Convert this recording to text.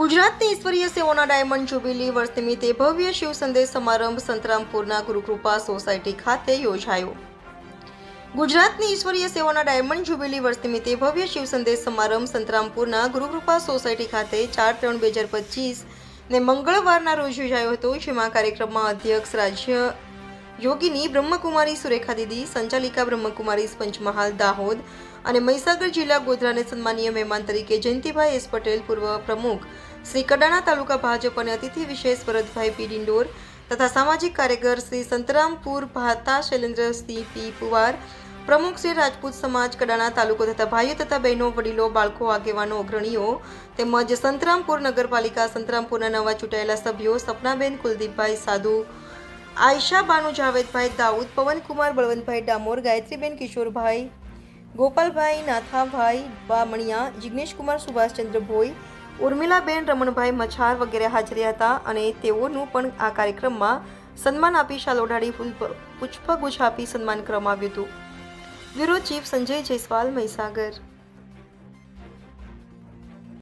ગુજરાતની ઈશ્વરીય સેવાના diamond jubilee વર્ષ નિમિત્તે ભવ્ય શિવ સંદેશ સમારંભ સંતરામપુરના ગુરુકૃપા સોસાયટી ખાતે યોજાયો. ગુજરાતની ઈશ્વરીય સેવાના ડાયમંડ જ્યુબિલી વર્ષ નિમિત્તે ભવ્ય શિવ સંદેશ સમારંભ સંતરામપુરના ગુરુકૃપા સોસાયટી ખાતે ચાર ત્રણ બે હજાર પચીસ ને મંગળવારના રોજ યોજાયો હતો. જેમાં કાર્યક્રમમાં અધ્યક્ષ રાજ્ય યોગીની બ્રહ્મકુમારી સુરેખા દીદી, સંચાલિકા બ્રહ્મકુમારી પંચમહાલ દાહોદ અને મહીસાગર જિલ્લા ગોધરાને સન્માનીય મહેમાન તરીકે જયંતિભાઈ એસ પટેલ પૂર્વ પ્રમુખ. શ્રી કડાણા તાલુકા ભાજપ અને અતિથિ વિશેષ ભરતભાઈ પી ડિંડોર તથા સામાજિક કાર્યકર શ્રી સંતરામપુર ભાતા શૈલેન્દ્રસિંહ પી પુવાર, પ્રમુખ શ્રી રાજપૂત સમાજ કડાણા તાલુકો તથા ભાઈઓ તથા બહેનો, વડીલો, બાળકો, આગેવાનો, અગ્રણીઓ તેમજ સંતરામપુર નગરપાલિકા સંતરામપુરના નવા ચૂંટાયેલા સભ્યો સપનાબેન કુલદીપભાઈ સાધુ, આયશા બાનુ જાવેદભાઈ દાઉદ, પવનકુમાર બળવંતભાઈ ડામોર, ગાયત્રીબેન કિશોરભાઈ ગોપાલભાઈ, નાથાભાઈ, બામણિયા, જિગ્નેશકુમાર, સુભાષચંદ્ર ભોઈ, ઉર્મિલાબેન, રમણભાઈ મછાર વગેરે હાજર હતા અને તેઓનું પણ આ કાર્યક્રમમાં સન્માન આપી શાલ ઓઢાડી ફૂલ પુષ્પગુચ્છ આપી સન્માન કરવામાં આવ્યું હતું. Bureau chief Sanjay Jaiswal, Mahisagar.